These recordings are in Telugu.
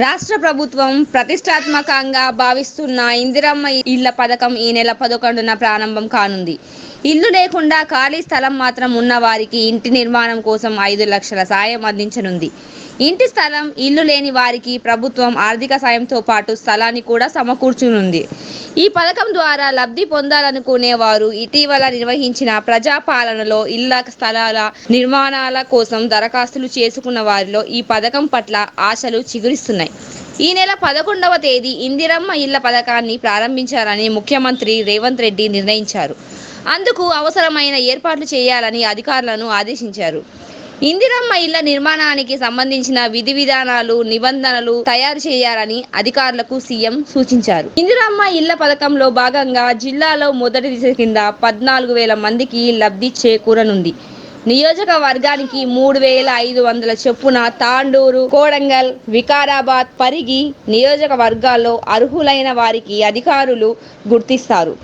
రాష్ట్ర ప్రభుత్వం ప్రతిష్టాత్మకంగా భావిస్తున్న ఇందిరమ్మ ఇళ్ళ పథకం ఈ నెల పదకొండున ప్రారంభం కానుంది. ఇల్లు లేకుండా ఖాళీ స్థలం మాత్రం ఉన్న వారికి ఇంటి నిర్మాణం కోసం ఐదు లక్షల సాయం అందించనుంది. ఇంటి స్థలం ఇల్లు లేని వారికి ప్రభుత్వం ఆర్థిక సాయంతో పాటు స్థలాన్ని కూడా సమకూర్చునుంది. ఈ పథకం ద్వారా లబ్ధి పొందాలనుకునే వారు ఇటీవల నిర్వహించిన ప్రజాపాలనలో ఇళ్ళ స్థలాల నిర్మాణాల కోసం దరఖాస్తులు చేసుకున్న వారిలో ఈ పథకం పట్ల ఆశలు చిగురిస్తున్నాయి. ఈ నెల పదకొండవ తేదీ ఇందిరమ్మ ఇళ్ళ పథకాన్ని ప్రారంభించాలని ముఖ్యమంత్రి రేవంత్ రెడ్డి నిర్ణయించారు. అందుకు అవసరమైన ఏర్పాట్లు చేయాలని అధికారులను ఆదేశించారు. ఇందిరమ్మ ఇళ్ళ నిర్మాణానికి సంబంధించిన విధి విధానాలు నిబంధనలు తయారు చేయాలని అధికారులకు సీఎం సూచించారు. ఇందిరమ్మ ఇళ్ళ పథకంలో భాగంగా జిల్లాలో మొదటి దిశ కింద పద్నాలుగు వేల మందికి లబ్ధి చేకూరనుంది. నియోజకవర్గానికి మూడు వేల ఐదు వందల చొప్పున తాండూరు కోడంగల్ వికారాబాద్ పరిగి నియోజకవర్గాల్లో అర్హులైన వారికి అధికారులు గుర్తిస్తారు.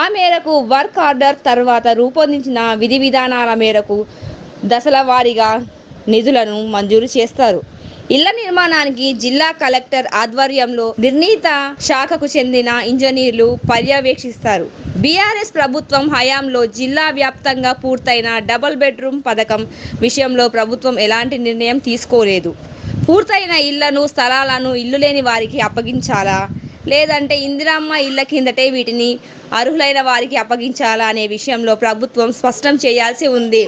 ఆ మేరకు వర్క్ ఆర్డర్ తర్వాత రూపొందించిన విధి విధానాల మేరకు దశల వారీగా నిధులను మంజూరు చేస్తారు. ఇళ్ళ నిర్మాణానికి జిల్లా కలెక్టర్ ఆధ్వర్యంలో నిర్ణీత శాఖకు చెందిన ఇంజనీర్లు పర్యవేక్షిస్తారు. బీఆర్ఎస్ ప్రభుత్వం హయాంలో జిల్లా వ్యాప్తంగా పూర్తయిన డబుల్ బెడ్రూమ్ పథకం విషయంలో ప్రభుత్వం ఎలాంటి నిర్ణయం తీసుకోలేదు. పూర్తయిన ఇళ్ళను స్థలాలను ఇల్లు లేని వారికి అప్పగించాలా? లేదంటే ఇందిరమ్మ ఇళ్ళ కిందటే వీటిని అర్హులైన వారికి అప్పగించాలా అనే విషయంలో ప్రభుత్వం స్పష్టం చేయాల్సి ఉంది.